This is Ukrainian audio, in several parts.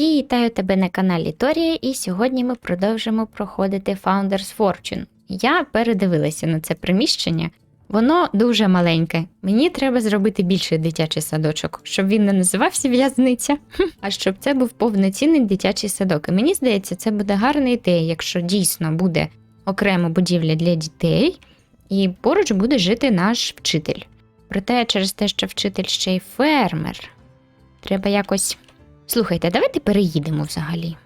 Вітаю тебе на каналі Торія, і сьогодні ми продовжимо проходити Founders Fortune. Я передивилася на це приміщення. Воно дуже маленьке. Мені треба зробити більший дитячий садочок, щоб він не називався в'язниця, а щоб це був повноцінний дитячий садок. І мені здається, це буде гарна ідея, якщо дійсно буде окрема будівля для дітей, і поруч буде жити наш вчитель. Проте через те, що вчитель ще й фермер, треба якось. Слухайте, давайте переїдемо взагалі.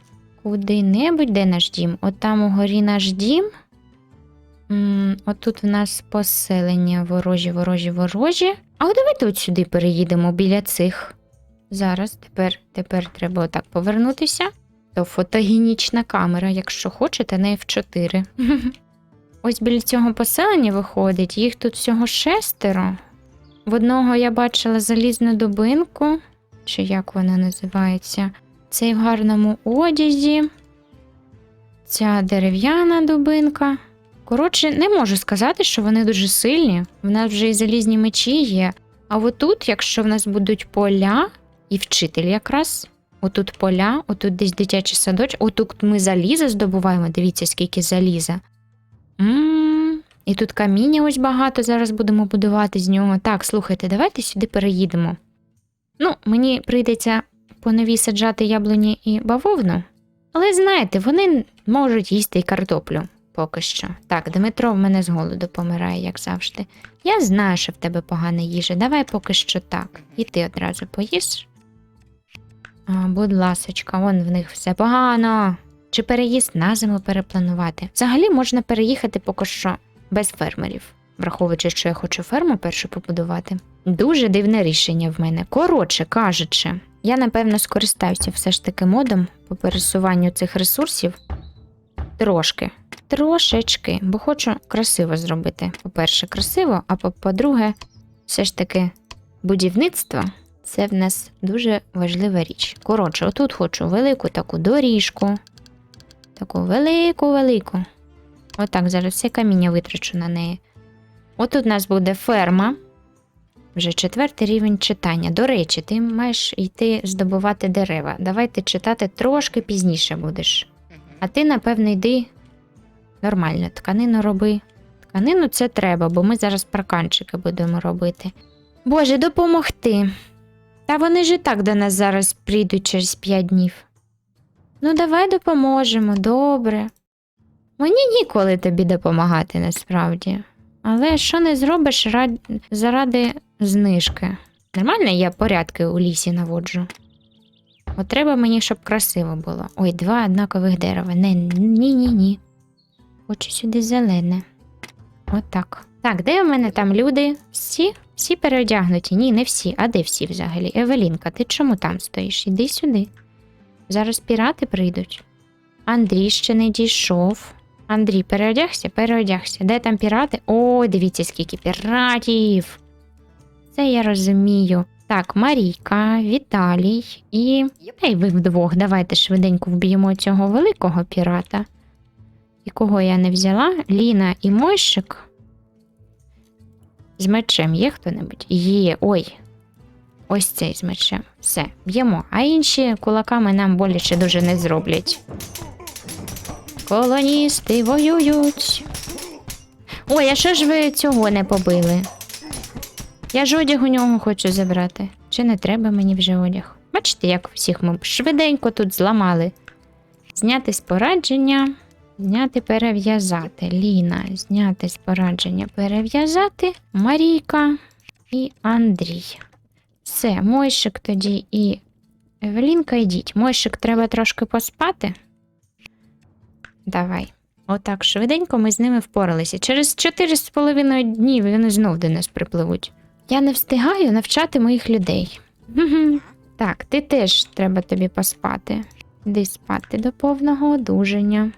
Куди-небудь, де наш дім? От там угорі наш дім. М, Отут в нас поселення ворожі, ворожі, ворожі. А от давайте от сюди переїдемо біля цих. Зараз, тепер, тепер треба отак повернутися. То фотогенічна камера, якщо хочете, на F4. Ось біля цього поселення виходить, їх тут всього шестеро. В одного я бачила залізну дубинку, чи як вона називається. Цей в гарному одязі. Ця дерев'яна дубинка. Коротше, не можу сказати, що вони дуже сильні. В нас вже і залізні мечі є. А отут, якщо в нас будуть поля, і вчитель якраз, отут поля, отут десь дитячий садочок, отут ми заліза здобуваємо, дивіться, скільки заліза. м І тут каміння ось багато, зараз будемо будувати з нього. Так, слухайте, давайте сюди переїдемо. Ну, мені прийдеться по новій саджати яблуні і бавовну. Але знаєте, вони можуть їсти і картоплю поки що. Так, Дмитро в мене з голоду помирає, як завжди. Я знаю, що в тебе погана їжа. Давай поки що так. І ти одразу поїш. А, будь ласочка, вон в них все погано. Чи переїзд на зиму перепланувати? Взагалі можна переїхати поки що без фермерів, враховуючи, що я хочу ферму першу побудувати. Дуже дивне рішення в мене. Коротше кажучи, я напевно скористаюся все ж таки модом по пересуванню цих ресурсів трошки. Трошечки, бо хочу красиво зробити. По-перше, красиво, а по- по-друге, все ж таки будівництво це в нас дуже важлива річ. Коротше, отут хочу велику таку доріжку. Таку велику-велику. Отак, зараз все каміння витрачу на неї. Отут у нас буде ферма. Вже четвертий рівень читання. До речі, ти маєш йти здобувати дерева. Давай ти читати трошки пізніше будеш. А ти, напевно, йди нормально, тканину роби. Тканину це треба, бо ми зараз парканчики будемо робити. Боже, допомогти. Та вони ж і так до нас зараз прийдуть через 5 днів. Ну, давай допоможемо, добре. Мені ніколи тобі допомагати насправді. Але що не зробиш рад... заради знижки? Нормально я порядки у лісі наводжу. От треба мені, щоб красиво було. Ой, два однакових дерева. Не, ні, ні, ні. Хочу сюди зелене. Отак. Так, де в мене там люди? Всі? Всі переодягнуті? Ні, не всі. А де всі взагалі? Евелінка, ти чому там стоїш? Іди сюди. Зараз пірати прийдуть. Андрій ще не дійшов. Андрій, переодягся, переодягся. Де там пірати? О, дивіться, скільки піратів. Це я розумію. Так, Марійка, Віталій і. Та ви вдвох. Давайте швиденько вб'ємо цього великого пірата. І кого я не взяла? Ліна і Мойшик. З мечем є хто-небудь? Є. Ой. Ось цей з мечем. Все, б'ємо. А інші кулаками нам боляче дуже не зроблять. Колоністи воюють. Ой, а що ж ви цього не побили? Я ж одяг у нього хочу забрати. Чи не треба мені вже одяг? Бачите, як всіх ми швиденько тут зламали. Зняти спорадження, зняти перев'язати. Ліна, зняти спорадження, перев'язати. Марійка і Андрій. Все, Мойшик тоді і Евелінка йдіть. Мойшик треба трошки поспати. Давай. Отак швиденько ми з ними впоралися. Через 4,5 днів вони знов до нас припливуть. Я не встигаю навчати моїх людей. Так, ти теж треба тобі поспати. Іди спати до повного одужання.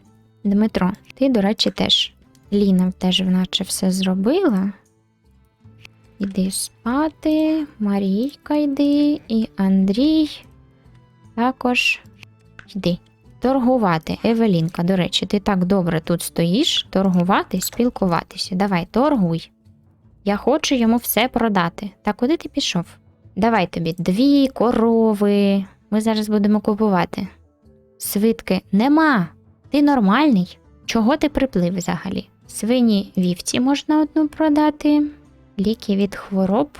Дмитро, ти, до речі, теж. Ліна теж наче все зробила. Іди спати, Марійка йди, і Андрій також йди. Торгувати. Евелінка, до речі, ти так добре тут стоїш, торгувати, спілкуватися. Давай, торгуй. Я хочу йому все продати. Та куди ти пішов? Давай тобі дві корови, Ми зараз будемо купувати. Свитки нема. Ти нормальний? Чого ти приплив взагалі? Свині вівці можна одну продати. Ліки від хвороб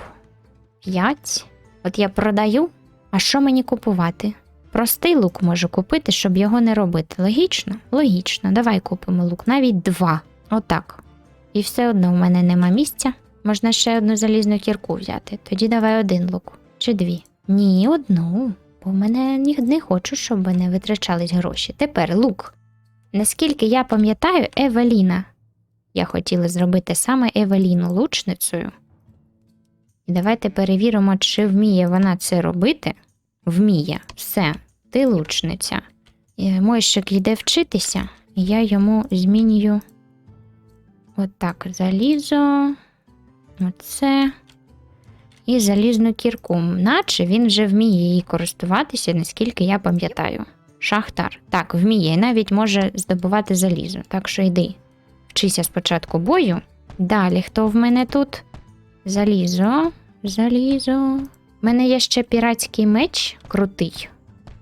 5. От я продаю. А що мені купувати? Простий лук можу купити, щоб його не робити. Логічно? Логічно. Давай купимо лук. Навіть два. Отак. І все одно в мене нема місця. Можна ще одну залізну кірку взяти. Тоді давай один лук. Чи дві? Ні, одну. Бо в мене не хочу, щоб не витрачались гроші. Тепер лук. Наскільки я пам'ятаю, Евеліна. Я хотіла зробити саме Евеліну лучницею. І давайте перевіримо, чи вміє вона це робити. Вміє. Все, ти лучниця. Мойщик йде вчитися, і я йому змінюю отак залізо, оце і залізну кірку, наче він вже вміє її користуватися, наскільки я пам'ятаю. Шахтар. Так, вміє, і навіть може здобувати залізо. Так що йди. Вчися спочатку бою. Далі, хто в мене тут? Залізо, залізо. У мене є ще піратський меч крутий.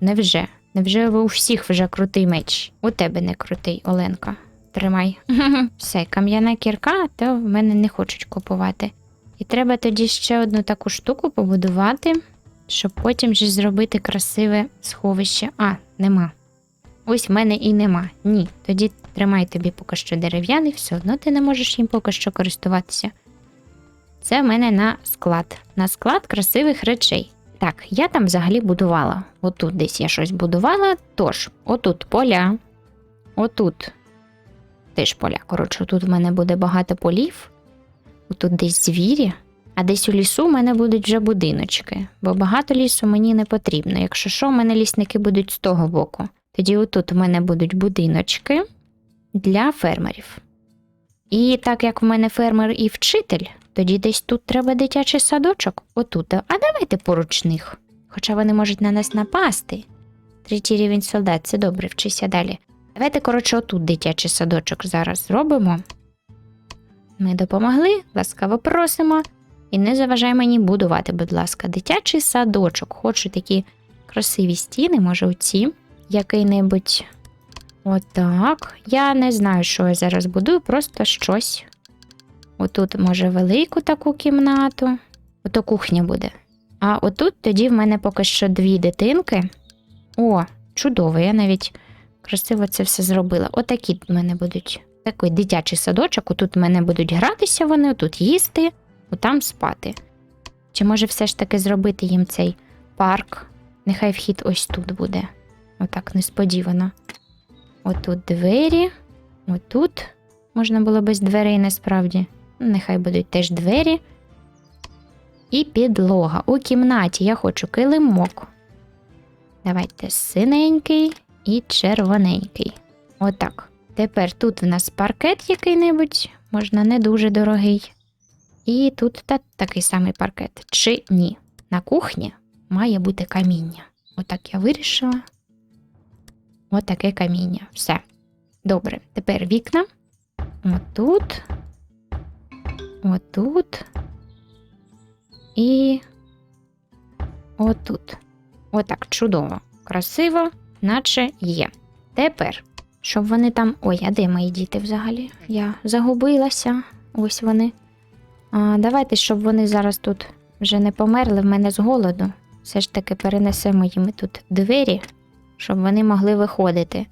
Невже? Невже ви у всіх вже крутий меч? У тебе не крутий, Оленка. Тримай. Все, кам'яна кірка, то в мене не хочуть купувати. І треба тоді ще одну таку штуку побудувати, щоб потім же зробити красиве сховище. А, нема. Ось в мене і нема. Ні. Тоді тримай тобі поки що дерев'яний, все одно ти не можеш їм поки що користуватися. Це в мене на склад. На склад красивих речей. Так, я там взагалі будувала. Отут десь я щось будувала. Тож, отут поля. Отут теж поля. Коротше, тут в мене буде багато полів. Отут десь звірі. А десь у лісу в мене будуть вже будиночки, бо багато лісу мені не потрібно. Якщо що, в мене лісники будуть з того боку. Тоді отут у мене будуть будиночки для фермерів. І так як в мене фермер і вчитель, тоді десь тут треба дитячий садочок. Отут. А давайте поруч них. Хоча вони можуть на нас напасти. Третій рівень солдат, це добре, вчися далі. Давайте, коротше, отут дитячий садочок зараз зробимо. Ми допомогли, ласкаво просимо. І не заважай мені будувати, будь ласка, дитячий садочок. Хочу такі красиві стіни, може, оці який-небудь. Отак. Я не знаю, що я зараз будую, просто щось. Отут, може, велику таку кімнату. Ото кухня буде. А отут тоді в мене поки що дві дитинки. О, чудово, я навіть красиво це все зробила. Отакі в мене будуть. Такий дитячий садочок. Отут в мене будуть гратися вони, отут їсти, отам спати. Чи може все ж таки зробити їм цей парк? Нехай вхід ось тут буде. Отак несподівано. Отут двері, отут можна було без дверей насправді. Нехай будуть теж двері. І підлога. У кімнаті я хочу килимок. Давайте синенький і червоненький. Отак. Тепер тут в нас паркет який-небудь, можна не дуже дорогий. І тут та, такий самий паркет. Чи ні? На кухні має бути каміння. Отак я вирішила. Отаке каміння. Все. Добре. Тепер вікна. Отут. Отут. І отут. Отак, чудово. Красиво, наче є. Тепер, щоб вони там. Ой, а де мої діти взагалі? Я загубилася. Ось вони. А, давайте, щоб вони зараз тут вже не померли в мене з голоду. Все ж таки перенесемо їм тут двері, щоб вони могли виходити.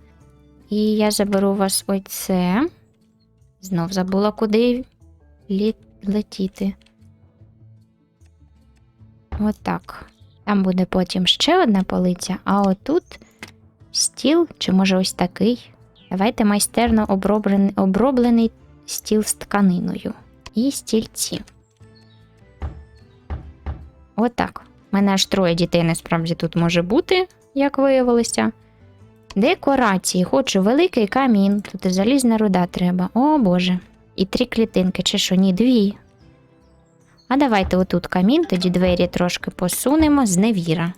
І я заберу вас оце. Знов забула, куди. Летіти. Отак. Там буде потім ще одна полиця, а отут стіл, чи може ось такий. Давайте майстерно оброблений, оброблений стіл з тканиною. І стільці. Отак. У мене аж троє дітей насправді тут може бути, як виявилося. Декорації, хочу великий камін, тут і залізна руда треба. О Боже. І три клітинки, чи що, ні, дві. А давайте отут камін, тоді двері трошки посунемо з невіра.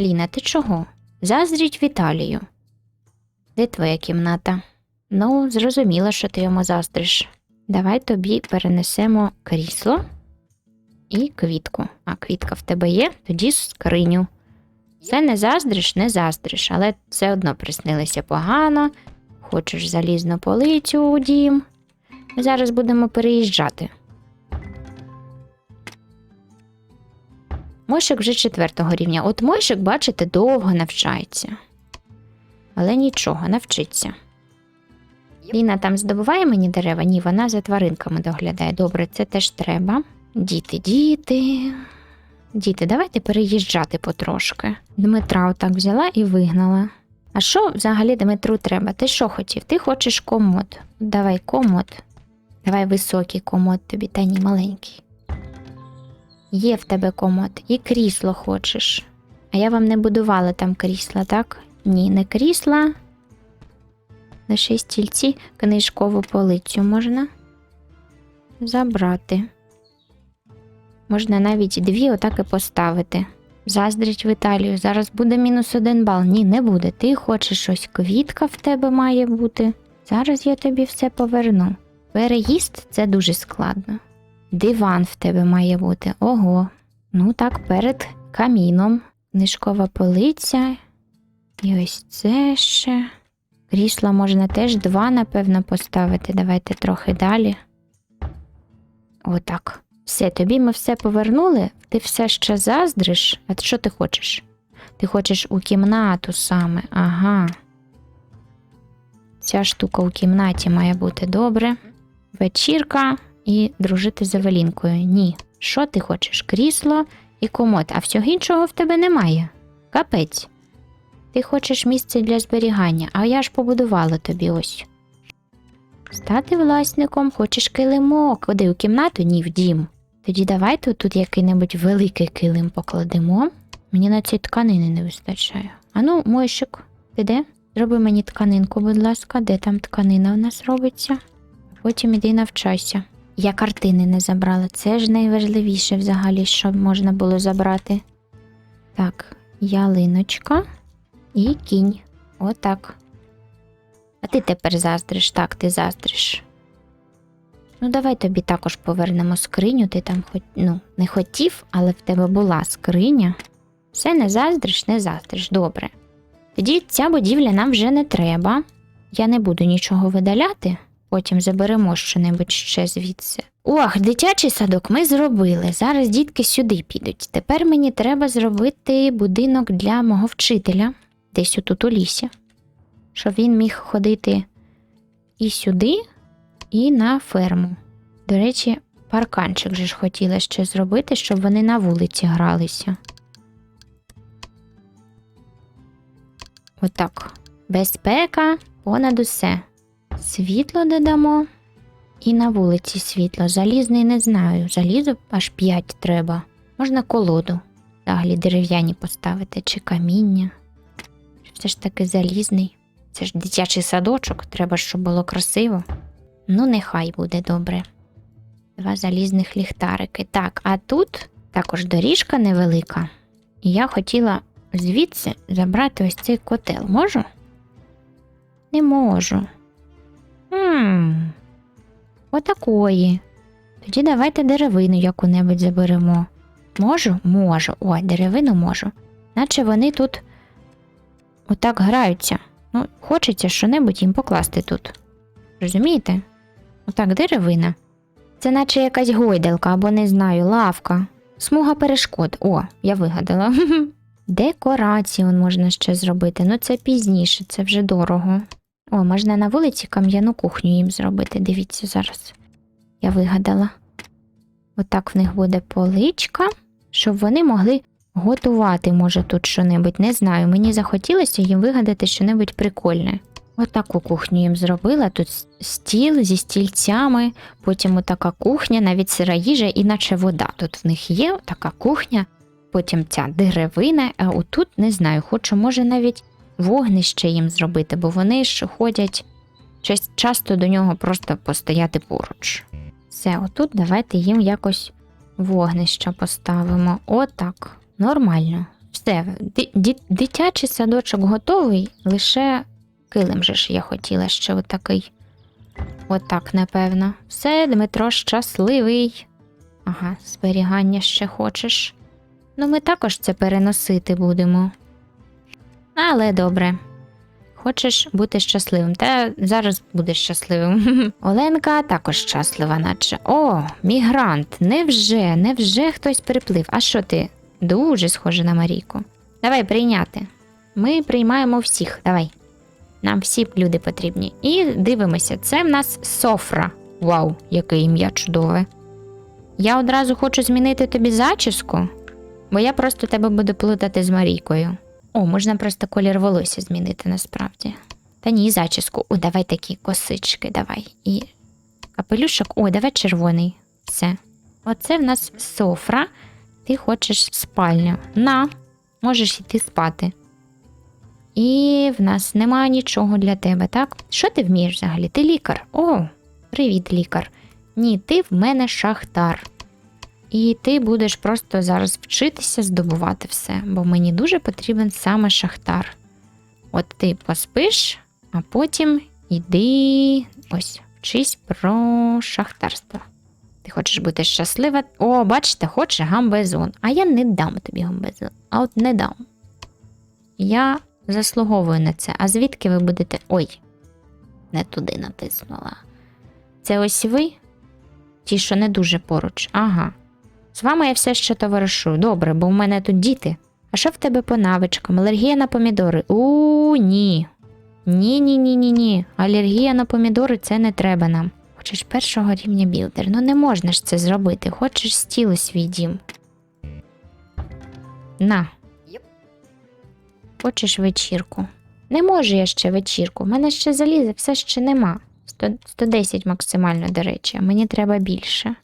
Ліна, ти чого? Заздріть Віталію. Де твоя кімната? Ну, зрозуміло, що ти йому заздриш. Давай тобі перенесемо крісло і квітку. А квітка в тебе є, тоді скриню. Все не заздриш, не заздриш, але все одно приснилося погано. Хочеш залізну полицю у дім. Зараз будемо переїжджати. Мойшик вже четвертого рівня. От Мойшик, бачите, довго навчається. Але нічого, навчиться. Ліна там здобуває мені дерева? Ні, вона за тваринками доглядає. Добре, це теж треба. Діти, діти. Діти, давайте переїжджати потрошки. Дмитра отак взяла і вигнала. А що взагалі Дмитру треба? Ти що хотів? Ти хочеш комод. Давай комод. Давай високий комод тобі, та ні, маленький. Є в тебе комод, і крісло хочеш. А я вам не будувала там крісла, так? Ні, не крісла. Лише стільці книжкову полицю можна забрати. Можна навіть дві отак і поставити. Заздрить Віталію, зараз буде мінус один бал. Ні, не буде. Ти хочеш щось, квітка в тебе має бути. Зараз я тобі все поверну. Переїзд це дуже складно. Диван в тебе має бути. Ого. Ну так, перед каміном. Книжкова полиця. І ось це ще. Крісла можна теж два, напевно, поставити. Давайте трохи далі. Отак. Все, тобі ми все повернули, ти все ще заздриш. А що ти хочеш? Ти хочеш у кімнату саме. Ага. Ця штука у кімнаті має бути добре. Вечірка і дружити з Евелінкою. Ні. Що ти хочеш? Крісло і комод, а всього іншого в тебе немає. Капець. Ти хочеш місце для зберігання, а я ж побудувала тобі ось. Стати власником, хочеш килимок. Куди у кімнату? Ні, в дім. Тоді давайте тут який-небудь великий килим покладемо. Мені на цій тканини не вистачає. Ану, мойшик, ти де? Зроби мені тканинку, будь ласка, де там тканина в нас робиться. Потім іди навчайся. Я картини не забрала. Це ж найважливіше взагалі, що можна було забрати. Так, ялиночка і кінь. Отак. А ти тепер заздриш, так, ти заздриш. Ну, давай тобі також повернемо скриню. Ти там хоч, ну, не хотів, але в тебе була скриня. Все не заздриш, не заздриш, добре. Тоді ця будівля нам вже не треба. Я не буду нічого видаляти, потім заберемо щонебудь ще звідси. Ох, дитячий садок ми зробили. Зараз дітки сюди підуть. Тепер мені треба зробити будинок для мого вчителя, десь отут у лісі, щоб він міг ходити і сюди, і на ферму. До речі, парканчик же ж хотіла ще зробити, щоб вони на вулиці гралися. Отак. Безпека понад усе. Світло додамо. І на вулиці світло. Залізний не знаю. Залізу аж 5 треба. Можна колоду. Взагалі дерев'яні поставити чи каміння. Все ж таки залізний. Це ж дитячий садочок, треба, щоб було красиво. Ну, нехай буде добре. Два залізних ліхтарики. Так, а тут також доріжка невелика. І я хотіла звідси забрати ось цей котел. Можу? Не можу. Хм. Отакої. Тоді давайте деревину яку-небудь заберемо. Можу? Можу. Ой, деревину можу. Наче вони тут отак граються. Ну, хочеться що-небудь їм покласти тут. Розумієте? Отак, деревина. Це наче якась гойдалка або не знаю, лавка. Смуга перешкод. О, я вигадала. Декорації можна ще зробити. Ну це пізніше, це вже дорого. О, можна на вулиці кам'яну кухню їм зробити. Дивіться зараз. Я вигадала. Отак в них буде поличка, щоб вони могли готувати, може, тут що-небудь. Не знаю. Мені захотілося їм вигадати що-небудь прикольне. Отаку кухню їм зробила. Тут стіл зі стільцями, потім отака кухня, навіть сира їжа, іначе вода. Тут в них є така кухня, потім ця деревина, а отут не знаю, хочу, може, навіть вогнище їм зробити, бо вони ж ходять часто до нього просто постояти поруч. Все, отут давайте їм якось вогнище поставимо. Отак. Нормально. Все, дитячий садочок готовий, лише килим же ж я хотіла ще отакий. Отак, напевно. Все, Дмитро щасливий. Ага, зберігання ще хочеш. Ну, ми також це переносити будемо. Але добре. Хочеш бути щасливим, та зараз будеш щасливим. Оленка також щаслива, наче. О, мігрант, невже, невже хтось переплив. А що ти? Дуже схоже на Марійку. Давай прийняти. Ми приймаємо всіх. Давай. Нам всі люди потрібні. І дивимося, це в нас Софра. Вау, яке ім'я чудове. Я одразу хочу змінити тобі зачіску, бо я просто тебе буду плутати з Марійкою. О, можна просто колір волосся змінити насправді. Та ні, зачіску. О, давай такі косички, давай. І капелюшок, о, давай червоний. Все. Оце в нас софра. Ти хочеш спальню. На, можеш йти спати. І в нас немає нічого для тебе, так? Що ти вмієш взагалі? Ти лікар. О, привіт, лікар. Ні, ти в мене шахтар. І ти будеш просто зараз вчитися здобувати все, бо мені дуже потрібен саме шахтар. От ти поспиш, а потім йди ось вчись про шахтарство. Ти хочеш бути щаслива. О, бачите, хоче гамбезон. А я не дам тобі гамбезон. А от не дам. Я заслуговую на це. А звідки ви будете. Ой, не туди натиснула. Це ось ви? Ті, що не дуже поруч. Ага. З вами я все ще товаришу. Добре, бо в мене тут діти. А що в тебе по навичкам? Алергія на помідори? У ні. Ні, ні, ні, ні, ні. Алергія на помідори це не треба нам. Хочеш першого рівня білдер. Ну не можна ж це зробити. Хочеш стіли свій дім. На. Хочеш вечірку? Не можу я ще вечірку. В мене ще залізе, все ще нема. 100, 110 максимально, до речі, а мені треба більше.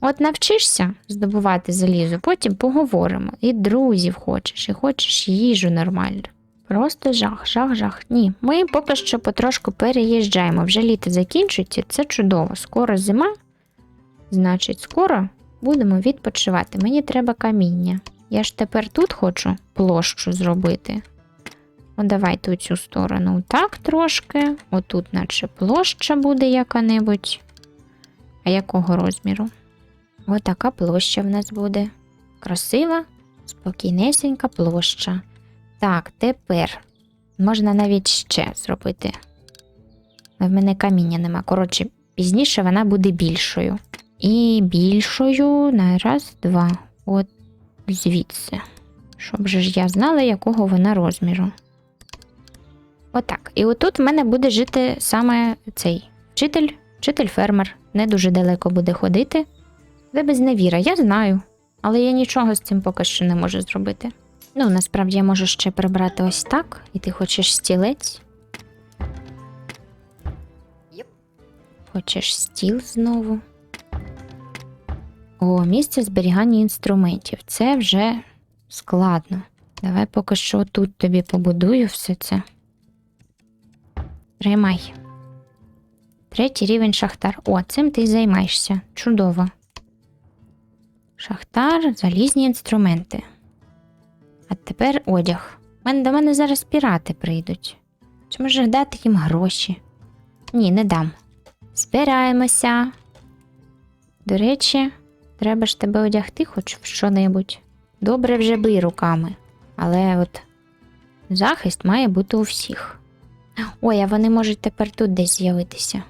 От навчишся здобувати залізо, потім поговоримо. І друзів хочеш, і хочеш їжу нормальну. Просто жах, жах, жах. Ні. Ми поки що потрошку переїжджаємо. Вже літо закінчується, це чудово. Скоро зима. Значить, скоро будемо відпочивати. Мені треба каміння. Я ж тепер тут хочу площу зробити. О, давайте у цю сторону так трошки. Отут, наче площа буде яка-небудь. А якого розміру? Отака площа в нас буде. Красива, спокійнесенька площа. Так, тепер можна навіть ще зробити. В мене каміння нема. Коротше, пізніше вона буде більшою. І більшою на раз, два. От звідси. Щоб же ж я знала, якого вона розміру. Отак. І отут в мене буде жити саме цей вчитель, вчитель-фермер. Не дуже далеко буде ходити. Це безневіра, я знаю. Але я нічого з цим поки що не можу зробити. Ну, насправді я можу ще прибрати ось так, і ти хочеш стілець. Хочеш стіл знову. О, місце зберігання інструментів. Це вже складно. Давай поки що тут тобі побудую все це. Тримай. Третій рівень шахтар. О, цим ти займаєшся. Чудово. Шахтар, залізні інструменти. А тепер одяг. Мен, до мене зараз пірати прийдуть. Чи може дати їм гроші? Ні, не дам. Збираємося. До речі, треба ж тебе одягти хоч в що-небудь. Добре вже бий руками. Але от захист має бути у всіх. Ой, а вони можуть тепер тут десь з'явитися.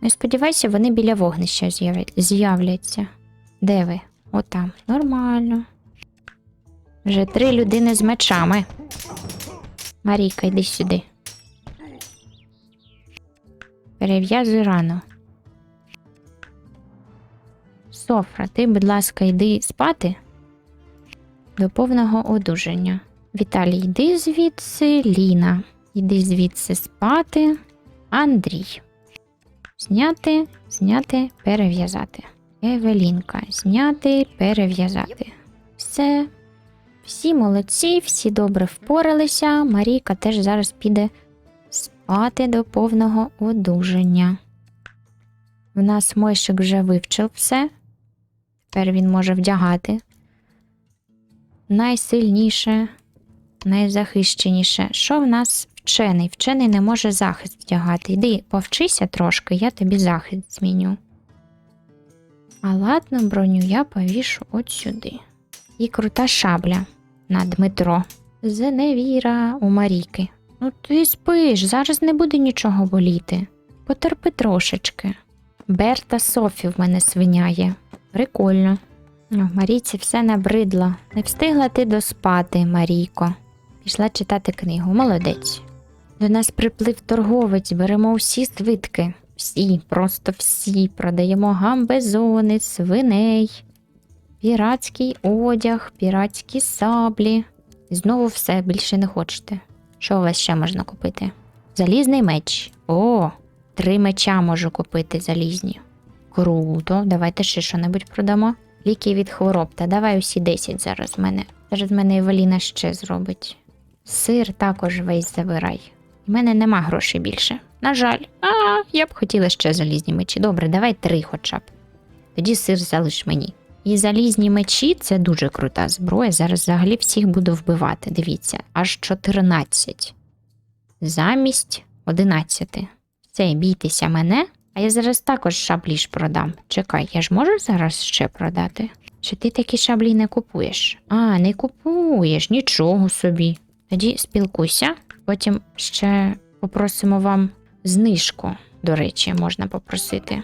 Не сподівайся, вони біля вогнища з'являться. Де ви? Отам. Нормально. Вже три людини з мечами. Марійка, йди сюди. Перев'язуй рану. Софра, ти, будь ласка, йди спати до повного одужання. Віталій, йди звідси, Ліна. Йди звідси спати. Андрій. Зняти, зняти, перев'язати. Евелінка. Зняти, перев'язати. Все. Всі молодці, всі добре впоралися. Марійка теж зараз піде спати до повного одужання. В нас Мойшик вже вивчив все. Тепер він може вдягати. Найсильніше, найзахищеніше. Що в нас вчений? Вчений не може захист вдягати. Йди, повчися трошки, я тобі захист зміню. А ладно, броню я повішу от сюди. І крута шабля на Дмитро. Зеневіра у Марійки. Ну ти спиш, зараз не буде нічого боліти. Потерпи трошечки. Берта Софі в мене свиняє. Прикольно. О, Марійці все набридло. Не встигла ти доспати, Марійко. Пішла читати книгу. Молодець. До нас приплив торговець, беремо всі свитки. Всі, просто всі. Продаємо гамбезони, свиней, піратський одяг, піратські саблі. Знову все більше не хочете. Що у вас ще можна купити? Залізний меч. О, три меча можу купити залізні. Круто, давайте ще що-небудь продамо. Ліки від хвороб, та давай усі 10 зараз в мене. Зараз в мене Евеліна ще зробить. Сир також весь забирай. У мене нема грошей більше. На жаль, а я б хотіла ще залізні мечі. Добре, давай три хоча б. Тоді сир залиш мені. І залізні мечі це дуже крута зброя. Зараз взагалі всіх буду вбивати. Дивіться, аж 14. Замість 11. Все, бійтеся мене. А я зараз також шаблі ж продам. Чекай, я ж можу зараз ще продати? Чи ти такі шаблі не купуєш? А, не купуєш, нічого собі. Тоді спілкуйся, потім ще попросимо вам знижку, до речі, можна попросити.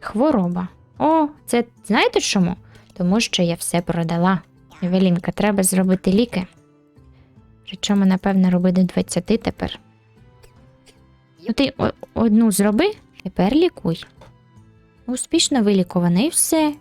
Хвороба. О, це знаєте чому? Тому що я все продала. Евелінка, треба зробити ліки. Причому, напевно, роби до 20 тепер. Ну ти одну зроби, тепер лікуй. Успішно вилікувана і все.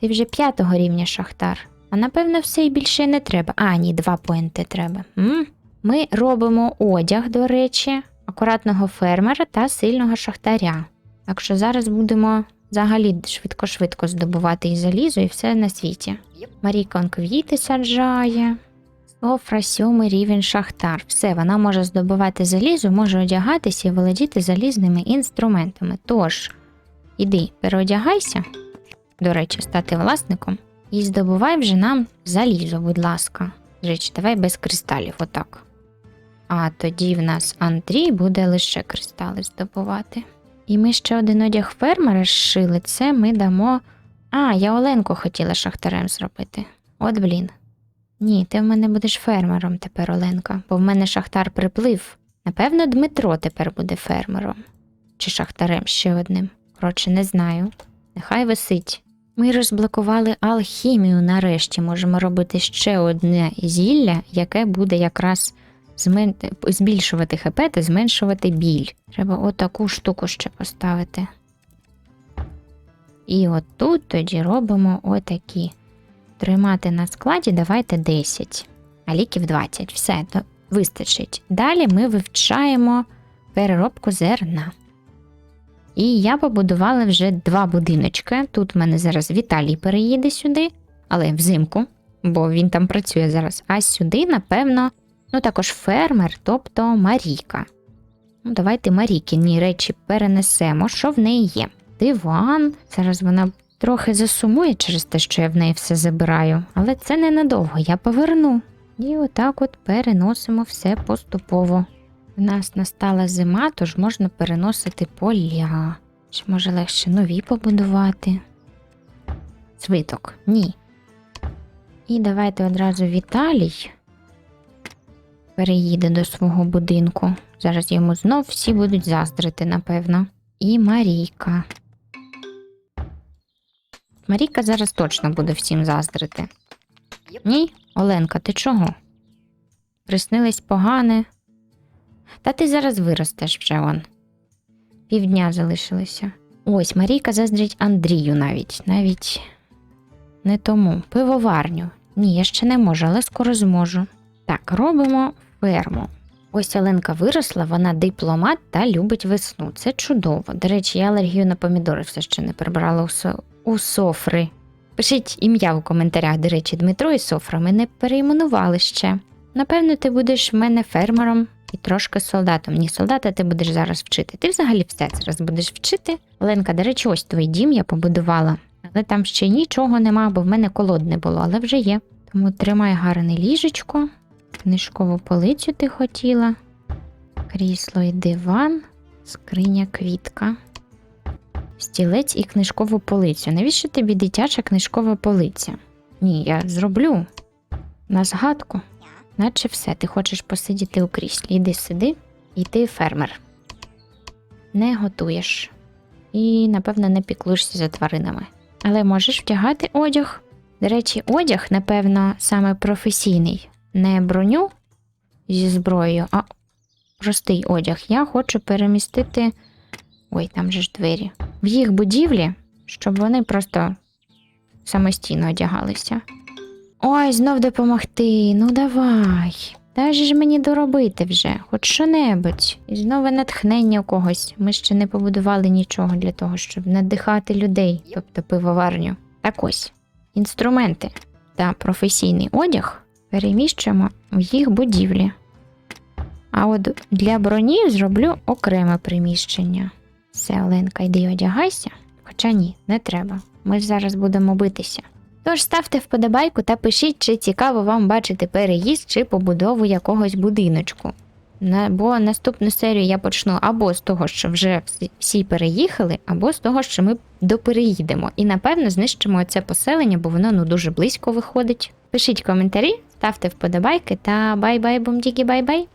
Ти вже п'ятого рівня шахтар. А напевно, все і більше не треба. А, ні, два поінти треба. М? Ми робимо одяг, до речі, акуратного фермера та сильного шахтаря. Так що зараз будемо взагалі швидко-швидко здобувати і залізо, і все на світі. Марійка квіти саджає. Софра, сьомий рівень шахтар. Все, вона може здобувати залізо, може одягатися і володіти залізними інструментами. Тож, іди, переодягайся, до речі, стати власником, і здобувай вже нам залізо, будь ласка. Речі, давай без кристалів, отак. А тоді в нас Андрій буде лише кристали здобувати. І ми ще один одяг фермера зшили, це ми дамо. А, я Оленку хотіла шахтарем зробити. От блін. Ні, ти в мене будеш фермером тепер, Оленка, бо в мене шахтар приплив. Напевно, Дмитро тепер буде фермером. Чи шахтарем ще одним. Коротше, не знаю. Нехай висить. Ми розблокували алхімію нарешті. Можемо робити ще одне зілля, яке буде якраз. Збільшувати хп та зменшувати біль. Треба отаку штуку ще поставити. І отут тоді робимо отакі. Тримати на складі давайте 10, а ліків 20. Все, то вистачить. Далі ми вивчаємо переробку зерна. І я побудувала вже два будиночки. Тут в мене зараз Віталій переїде сюди, але взимку, бо він там працює зараз. А сюди, напевно, ну також фермер, тобто Марійка. Ну, давайте Марійкіні речі перенесемо, що в неї є. Диван. Зараз вона трохи засумує через те, що я в неї все забираю, але це ненадовго, я поверну. І отак от переносимо все поступово. У нас настала зима, тож можна переносити поля. Чи може легше нові побудувати? Свиток, ні. І давайте одразу Віталій переїде до свого будинку. Зараз йому знов всі будуть заздрити, напевно. І Марійка. Марійка зараз точно буде всім заздрити. Ні, Оленка, ти чого? Приснилось погане. Та ти зараз виростеш вже он. Півдня залишилося. Ось Марійка заздрить Андрію навіть, навіть не тому. Пивоварню. Ні, я ще не можу, але скоро зможу. Так, робимо ферму. Ось Оленка виросла, вона дипломат та любить весну. Це чудово. До речі, я алергію на помідори все ще не прибрала у, со... у Софри. Пишіть ім'я у коментарях, до речі, Дмитро і Софра ми не перейменували ще. Напевно, ти будеш в мене фермером і трошки солдатом. Ні, солдата ти будеш зараз вчити. Ти взагалі все зараз будеш вчити. Оленка, до речі, ось твій дім я побудувала. Але там ще нічого нема, бо в мене колод не було, але вже є. Тому тримай гарне ліжечко, книжкову полицю ти хотіла, крісло і диван, скриня квітка, стілець і книжкову полицю. Навіщо тобі дитяча книжкова полиця? Ні, я зроблю на згадку. наче все. Ти хочеш посидіти у кріслі. Іди сиди, і ти фермер. Не готуєш. І, напевно, не піклуєшся за тваринами. Але можеш вдягати одяг. До речі, одяг, напевно, саме професійний. Не броню зі зброєю, а простий одяг. Я хочу перемістити. Ой, там же ж двері. В їх будівлі, щоб вони просто самостійно одягалися. Ой, знов допомогти. Ну давай. Дай ж мені доробити вже, хоч що-небудь. І знову натхнення у когось. Ми ще не побудували нічого для того, щоб надихати людей, тобто пивоварню. Так ось, інструменти та професійний одяг переміщуємо в їх будівлі. А от для броні зроблю окреме приміщення. Все, Оленка, йди одягайся. Хоча ні, не треба. Ми ж зараз будемо битися. Тож ставте вподобайку та пишіть, чи цікаво вам бачити переїзд чи побудову якогось будиночку. Бо наступну серію я почну або з того, що вже всі- переїхали, або з того, що ми допереїдемо. І напевно знищимо це поселення, бо воно ну дуже близько виходить. Пишіть коментарі, ставте вподобайки та бай-бай, бумдігі, бай-бай!